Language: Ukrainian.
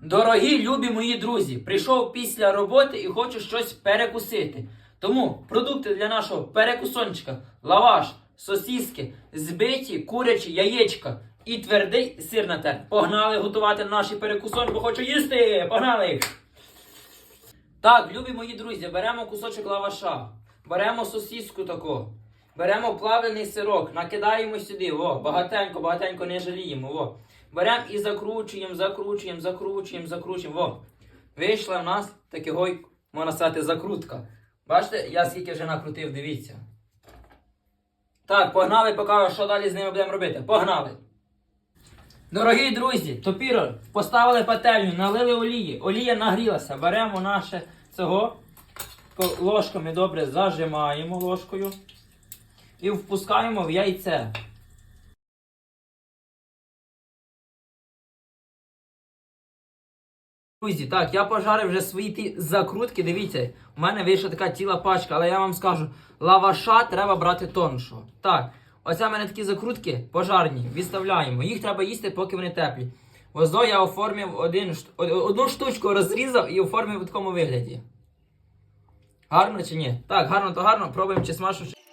Дорогі любі мої друзі, прийшов після роботи і хочу щось перекусити. Тому продукти для нашого перекусончика, лаваш, сосіски, збиті курячі яєчка і твердий сир на те. Погнали готувати наш перекусон, бо хочу їсти! Погнали! Так, любі мої друзі, беремо кусочок лаваша, беремо сосіску таку, беремо плавлений сирок, накидаємо сюди, во, багатенько, багатенько не жаліємо, во. Беремо і закручуємо, закручуємо, закручуємо, закручуємо, во. Вийшла в нас таке гой, можна сказати, закрутка. Бачите, я скільки вже накрутив, дивіться. Так, погнали, покажу, що далі з ними будемо робити. Погнали! Дорогі друзі, топіро поставили пательню, налили олії. Олія нагрілася. Беремо наше цього ложками добре зажимаємо ложкою і впускаємо в яйце. Друзі, так, я пожарив вже свої ті закрутки. Дивіться, у мене вийшла така ціла пачка, але я вам скажу, лаваша треба брати тоншого. Так, оце в мене такі закрутки пожарні, відставляємо. Їх треба їсти, поки вони теплі. Озо я оформив один, одну штучку розрізав і оформив у такому вигляді. Гарно чи ні? Так, гарно то гарно, пробуємо чи смажу. чи-